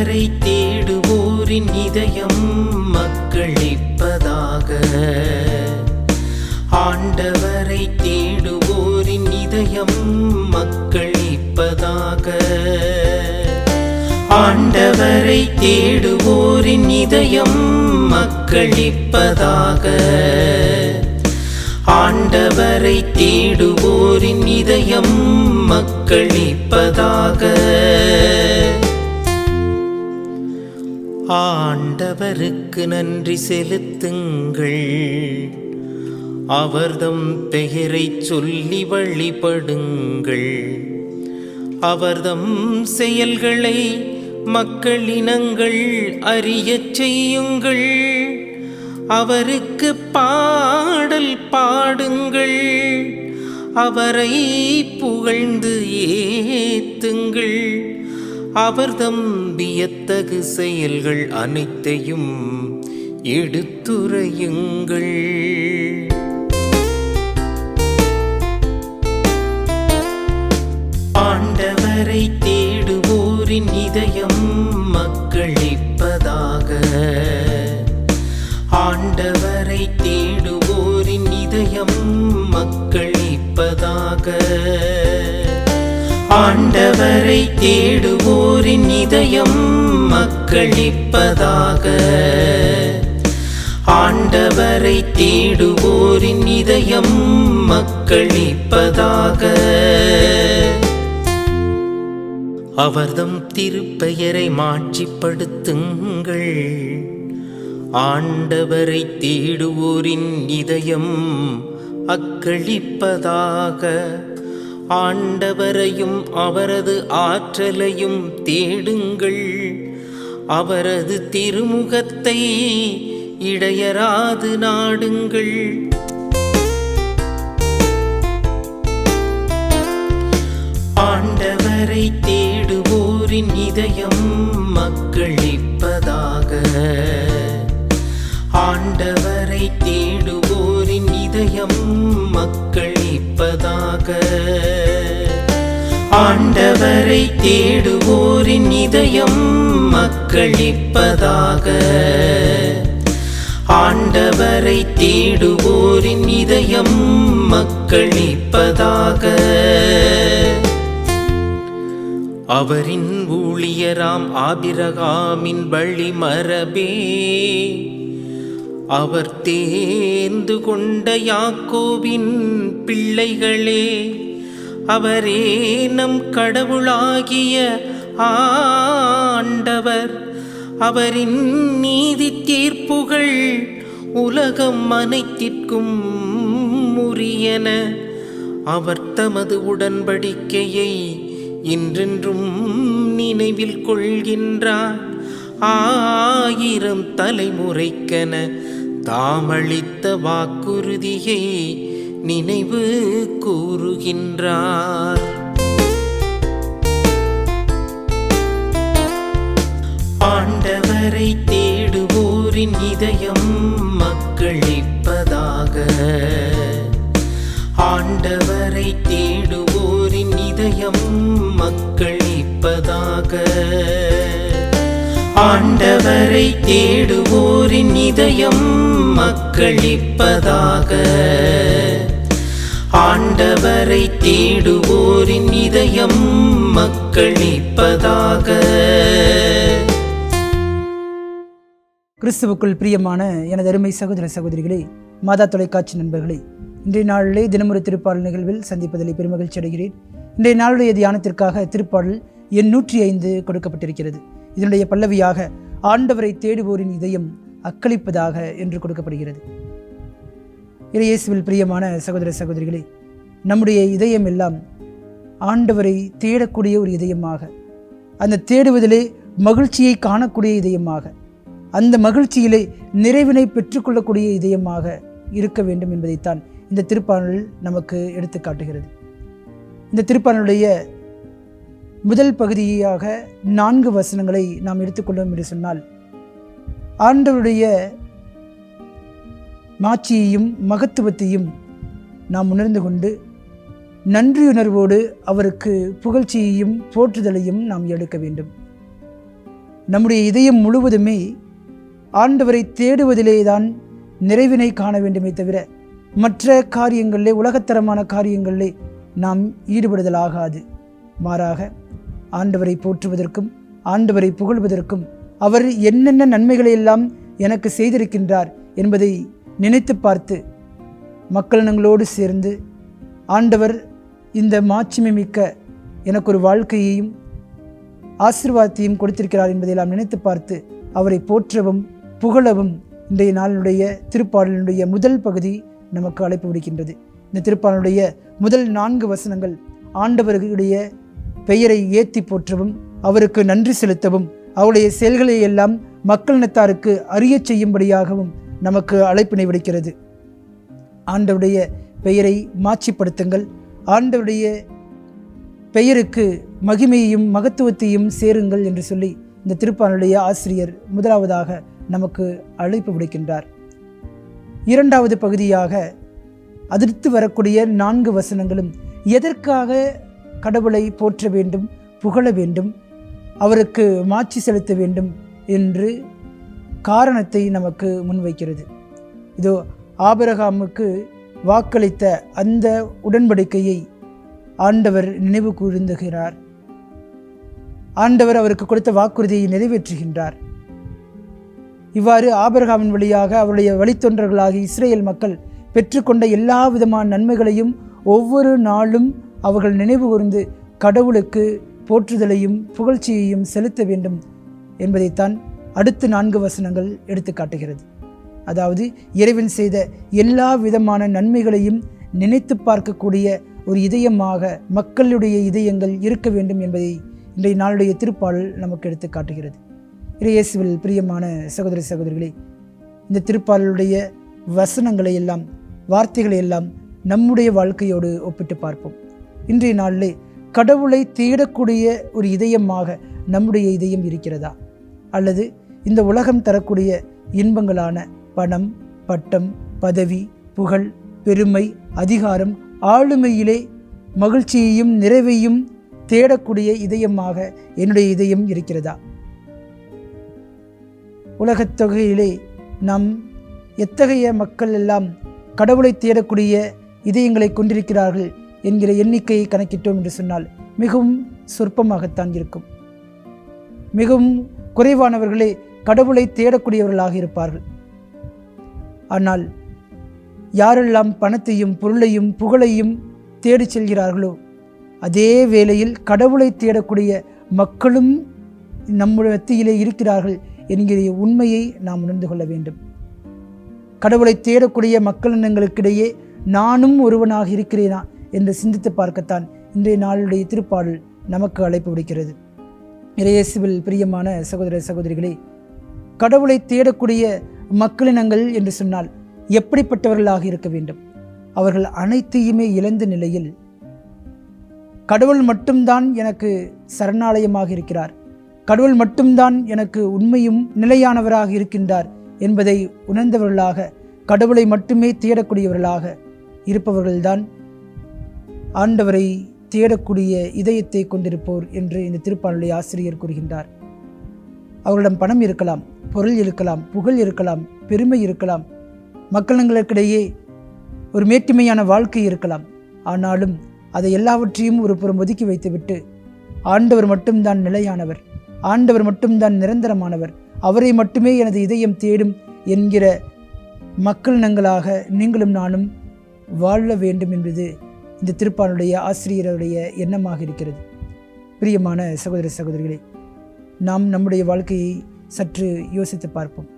கர்த்தரை தேடுவோரின் இதயம் மக்களிப்பதாக. ஆண்டவரை தேடுவோரின் இதயம் மக்களிப்பதாக. ஆண்டவரை தேடுவோரின் இதயம் மக்களிப்பதாக. ஆண்டவரை தேடுவோரின் இதயம் மக்களிப்பதாக. ஆண்டவருக்கு நன்றி செலுத்துங்கள். அவர்தம் பெயரை சொல்லி வழிபடுங்கள். அவர்தம் செயல்களை மக்களினங்கள் அறியச் செய்யுங்கள். அவருக்கு பாடல் பாடுங்கள். அவரை புகழ்ந்து ஏத்துங்கள். அவர்தம் வியத்தகு செயல்கள் அனைத்தையும் எடுத்துரையுங்கள். ஆண்டவரை தேடுவோரின் இதயம் மக்களிப்பதாக. ஆண்டவரை தேடுவோரின் இதயம் மக்களிப்பதாக. ஆண்டவரை தேடுவோரின் இதயம் மக்களிப்பதாக. ஆண்டவரை தேடுவோரின் இதயம் மக்களிப்பதாக. அவர்தம் திருப்பெயரை மாட்சிப்படுத்துங்கள். ஆண்டவரை தேடுவோரின் இதயம் அக்களிப்பதாக. ஆண்டவரையும் அவரது ஆற்றலையும் தேடுங்கள். அவரது திருமுகத்தை இடையராது நாடுங்கள். ஆண்டவரை தேடுவோரின் இதயம் மக்களிப்பதாக. ஆண்டவர் ஆண்டவரை தேடுவோரின் இதயம் மக்களிப்பதாக ஆண்டவரை தேடுவோரின் இதயம் மக்களிப்பதாக அவரின் ஊழியராம் ஆபிரகாமின் வழி மரபே. அவர் தேர்ந்து கொண்ட யாக்கோவின் பிள்ளைகளே. அவரே நம் கடவுளாகிய ஆண்டவர். அவரின் நீதி தீர்ப்புகள் உலகம் அனைத்திற்கும் உரியன. அவர் தமது உடன்படிக்கையை இன்றென்றும் நினைவில் கொள்கின்றார். ஆயிரம் தலைமுறைக்கென தாமளித்த வாக்குறுதியை நினைவு கூறுகின்றார். ஆண்டவரை தேடுவோரின் இதயம் மக்களிப்பதாக ஆண்டவரை தேடுவோரின் இதயம் மக்களிப்பதாக ஆண்டவரை தேடுவோரின் இதயம் மக்களிப்பதாக ஆண்டவரை தேடுவோரின் இதயம் மக்களிப்பதாக கிறிஸ்துவுக்குள் பிரியமான எனது அருமை சகோதர சகோதரிகளே மாதா தொலைக்காட்சி நண்பர்களே இன்றைய நாளிலே தினமுறை திருப்பாடல் நிகழ்வில் சந்திப்பதில் பெருமகிழ்ச்சி அடைகிறேன். இன்றைய நாளுடைய தியானத்திற்காக திருப்பாடல் எண் நூற்றி ஐந்து கொடுக்கப்பட்டிருக்கிறது. இதனுடைய பல்லவியாக ஆண்டவரை தேடுவோரின் இதயம் அக்களிப்பதாக என்று கொடுக்கப்படுகிறது. இறையேசுவில் பிரியமான சகோதர சகோதரிகளே நம்முடைய இதயம் எல்லாம் ஆண்டவரை தேடக்கூடிய ஒரு இதயமாக அந்த தேடுவதிலே மகிழ்ச்சியை காணக்கூடிய இதயமாக அந்த மகிழ்ச்சியிலே நிறைவினை பெற்றுக்கொள்ளக்கூடிய இதயமாக இருக்க வேண்டும் என்பதைத்தான் இந்த திருப்பாடல் நமக்கு எடுத்து காட்டுகிறது. இந்த திருப்பாடலுடைய முதல் பகுதியாக நான்கு வசனங்களை நாம் எடுத்துக்கொள்ளும் என்று சொன்னால் ஆண்டவருடைய மாட்சியையும் மகத்துவத்தையும் நாம் உணர்ந்து கொண்டு நன்றியுணர்வோடு அவருக்கு புகழ்ச்சியையும் போற்றுதலையும் நாம் எடுக்க வேண்டும். நம்முடைய இதயம் முழுவதுமே ஆண்டவரை தேடுவதிலே தான் நிறைவினை காண வேண்டுமே தவிர மற்ற காரியங்களிலே உலகத்தரமான காரியங்களிலே நாம் ஈடுபடுதலாகாது. மாறாக ஆண்டவரை போற்றுவதற்கும் ஆண்டவரை புகழ்வதற்கும் அவர் என்னென்ன நன்மைகளை எல்லாம் எனக்கு செய்திருக்கின்றார் என்பதை நினைத்து பார்த்து மக்களினங்களோடு சேர்ந்து ஆண்டவர் இந்த மாட்சிமை மிக்க எனக்கு ஒரு வாழ்க்கையையும் ஆசிர்வாதத்தையும் கொடுத்திருக்கிறார் என்பதையெல்லாம் நினைத்து பார்த்து அவரை போற்றவும் புகழவும் இன்றைய நாளினுடைய திருப்பாடலினுடைய முதல் பகுதி நமக்கு அழைப்பு விடுக்கின்றது. இந்த திருப்பாடலுடைய முதல் நான்கு வசனங்கள் ஆண்டவர்களுடைய பெயரை ஏற்றி போற்றவும் அவருக்கு நன்றி செலுத்தவும் அவருடைய செயல்களை எல்லாம் மக்களினத்தாருக்கு அறியச் செய்யும்படியாகவும் நமக்கு அழைப்பினை விடுக்கிறது. ஆண்டவுடைய பெயரை மாட்சிப்படுத்துங்கள். ஆண்டவுடைய பெயருக்கு மகிமையையும் மகத்துவத்தையும் சேருங்கள் என்று சொல்லி இந்த திருப்பானுடைய ஆசிரியர் முதலாவதாக நமக்கு அழைப்பு விடுக்கின்றார். இரண்டாவது பகுதியாக அதிர்த்து வரக்கூடிய நான்கு வசனங்களும் எதற்காக கடவுளை போற்ற வேண்டும் புகழ வேண்டும் அவருக்கு மாட்சி செலுத்த வேண்டும் என்று காரணத்தை நமக்கு முன்வைக்கிறது. இதோ ஆபரகாமுக்கு வாக்களித்த அந்த உடன்படிக்கையை ஆண்டவர் நினைவு கூர்ந்துகிறார். ஆண்டவர் அவருக்கு கொடுத்த வாக்குறுதியை நிறைவேற்றுகின்றார். இவ்வாறு ஆபரகாமின் வழியாக அவருடைய வழித்தொன்றர்களாக இஸ்ரேல் மக்கள் பெற்றுக்கொண்ட எல்லா விதமான நன்மைகளையும் ஒவ்வொரு நாளும் அவர்கள் நினைவு கூர்ந்து கடவுளுக்கு போற்றுதலையும் புகழ்ச்சியையும் செலுத்த வேண்டும் என்பதைத்தான் அடுத்த நான்கு வசனங்கள் எடுத்து காட்டுகிறது. அதாவது இறைவன் செய்த எல்லா விதமான நன்மைகளையும் நினைத்து பார்க்கக்கூடிய ஒரு இதயமாக மக்களுடைய இதயங்கள் இருக்க வேண்டும் என்பதை இன்றைய நாளுடைய திருப்பாடல் நமக்கு எடுத்து காட்டுகிறது. இறையேசுவில் பிரியமான சகோதர சகோதரிகளே இந்த திருப்பாடலுடைய வசனங்களை எல்லாம் வார்த்தைகளை எல்லாம் நம்முடைய வாழ்க்கையோடு ஒப்பிட்டு பார்ப்போம். இன்றைய நாளிலே கடவுளை தேடக்கூடிய ஒரு இதயமாக நம்முடைய இதயம் இருக்கிறதா? அல்லது இந்த உலகம் தரக்கூடிய இன்பங்களான பணம் பட்டம் பதவி புகழ் பெருமை அதிகாரம் ஆளுமையிலே மகிழ்ச்சியையும் நிறைவையும் தேடக்கூடிய இதயமாக என்னுடைய இதயம் இருக்கிறதா? உலகத் தொகையிலே நாம் எத்தகைய மக்கள் எல்லாம் கடவுளை தேடக்கூடிய இதயங்களை கொண்டிருக்கிறார்கள் என்கிற எண்ணிக்கையை கணக்கிட்டோம் என்று சொன்னால் மிகவும் சொற்பமாகத்தான் இருக்கும். மிகவும் குறைவானவர்களே கடவுளை தேடக்கூடியவர்களாக இருப்பார்கள். ஆனால் யாரெல்லாம் பணத்தையும் பொருளையும் புகழையும் தேடிச் செல்கிறார்களோ அதே வேளையில் கடவுளை தேடக்கூடிய மக்களும் நம்முடைய மத்தியிலே இருக்கிறார்கள் என்கிற உண்மையை நாம் உணர்ந்து கொள்ள வேண்டும். கடவுளை தேடக்கூடிய மக்களினங்களுக்கிடையே நானும் ஒருவனாக இருக்கிறேனா என்று சிந்தித்து பார்க்கத்தான் இன்றைய நாளுடைய திருப்பாடல் நமக்கு அழைப்பு விடுக்கிறது. இறையேசுவில் பிரியமான சகோதர சகோதரிகளே கடவுளை தேடக்கூடிய மக்களினங்கள் என்று சொன்னால் எப்படிப்பட்டவர்களாக இருக்க வேண்டும்? அவர்கள் அனைத்தையுமே இழந்த நிலையில் கடவுள் மட்டும்தான் எனக்கு சரணாலயமாக இருக்கிறார். கடவுள் மட்டும்தான் எனக்கு உண்மையும் நிலையானவராக இருக்கின்றார் என்பதை உணர்ந்தவர்களாக கடவுளை மட்டுமே தேடக்கூடியவர்களாக இருப்பவர்கள்தான் ஆண்டவரை தேடக்கூடிய இதயத்தை கொண்டிருப்போர் என்று இந்த திருப்பானுடைய ஆசிரியர் கூறுகின்றார். அவர்களிடம் பணம் இருக்கலாம் பொருள் இருக்கலாம் புகழ் இருக்கலாம் பெருமை இருக்கலாம் மக்களுங்களுக்கிடையே ஒரு மேட்டுமையான வாழ்க்கை இருக்கலாம். ஆனாலும் அதை எல்லாவற்றையும் ஒரு புறம் ஒதுக்கி வைத்துவிட்டு ஆண்டவர் மட்டும்தான் நிலையானவர் ஆண்டவர் மட்டும்தான் நிரந்தரமானவர் அவரை மட்டுமே எனது இதயம் தேடும் என்கிற மக்களினங்களாக நீங்களும் நானும் வாழ வேண்டும் என்பது இந்த திருப்பானுடைய ஆசிரியருடைய எண்ணமாக இருக்கிறது. பிரியமான சகோதர சகோதரிகளே நாம் நம்முடைய வாழ்க்கையை சற்று யோசித்து பார்ப்போம்.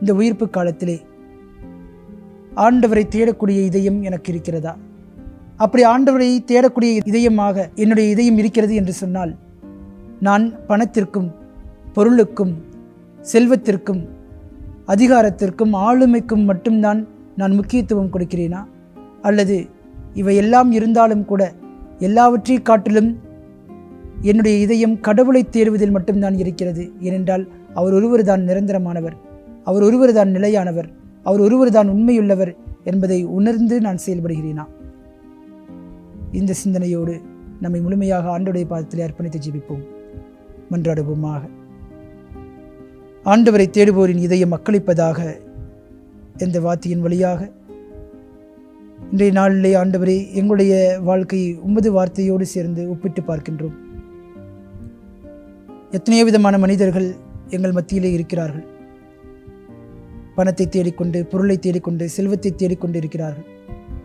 இந்த உயிர்ப்பு காலத்திலே ஆண்டவரை தேடக்கூடிய இதயம் எனக்கு இருக்கிறதா? அப்படி ஆண்டவரை தேடக்கூடிய இதயமாக என்னுடைய இதயம் இருக்கிறது என்று சொன்னால் நான் பணத்திற்கும் பொருளுக்கும் செல்வத்திற்கும் அதிகாரத்திற்கும் ஆளுமைக்கும் மட்டும்தான் நான் முக்கியத்துவம் கொடுக்கிறேனா? அல்லது இவையெல்லாம் இருந்தாலும் கூட எல்லாவற்றை காட்டிலும் என்னுடைய இதயம் கடவுளை தேடுவதில் மட்டும்தான் இருக்கிறது. ஏனென்றால் அவர் ஒருவர் தான் நிரந்தரமானவர். அவர் ஒருவர் தான் நிலையானவர். அவர் ஒருவர் தான் உண்மையுள்ளவர் என்பதை உணர்ந்து நான் செயல்படுகிறேனா? இந்த சிந்தனையோடு நம்மை முழுமையாக ஆண்டுடைய பாதத்தில் அர்ப்பணித்து ஜீவிப்போம் மன்றாடுவோமாக. ஆண்டவரை தேடுவோரின் இதயம் மக்களிப்பதாக என்ற வார்த்தையின் வழியாக இன்றைய நாளிலே ஆண்டவரே எங்களுடைய வாழ்க்கையை உமது வார்த்தையோடு சேர்ந்து ஒப்பிட்டு பார்க்கின்றோம். எத்தனையோ விதமான மனிதர்கள் எங்கள் மத்தியிலே இருக்கிறார்கள். பணத்தை தேடிக்கொண்டு பொருளை தேடிக்கொண்டு செல்வத்தை தேடிக்கொண்டு இருக்கிறார்கள்.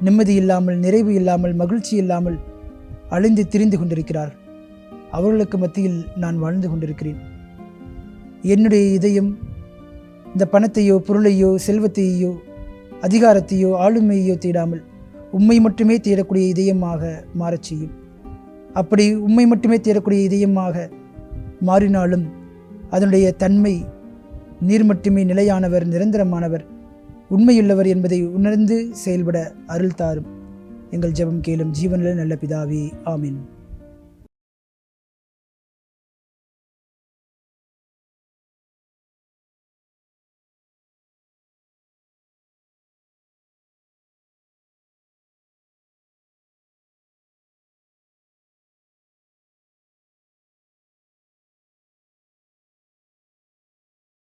நிம்மதி இல்லாமல் நிறைவு இல்லாமல் மகிழ்ச்சி இல்லாமல் அழிந்து திரிந்து கொண்டிருக்கிறார்கள். அவர்களுக்கு மத்தியில் நான் வாழ்ந்து கொண்டிருக்கிறேன். என்னுடைய இதயம் இந்த பணத்தையோ பொருளையோ செல்வத்தையோ அதிகாரத்தையோ ஆளுமையோ தேடாமல் உண்மை மட்டுமே தேடக்கூடிய இதயமாக மாறச் செய்யும். அப்படி உண்மை மட்டுமே தேடக்கூடிய இதயமாக மாறினாலும் அதனுடைய தன்மை நீர் மட்டுமே நிலையானவர் நிரந்தரமானவர் உண்மையுள்ளவர் என்பதை உணர்ந்து செயல்பட அருள் தாரும். எங்கள் ஜெபம் கேளும் ஜீவனில் நல்ல பிதாவே ஆமீன்.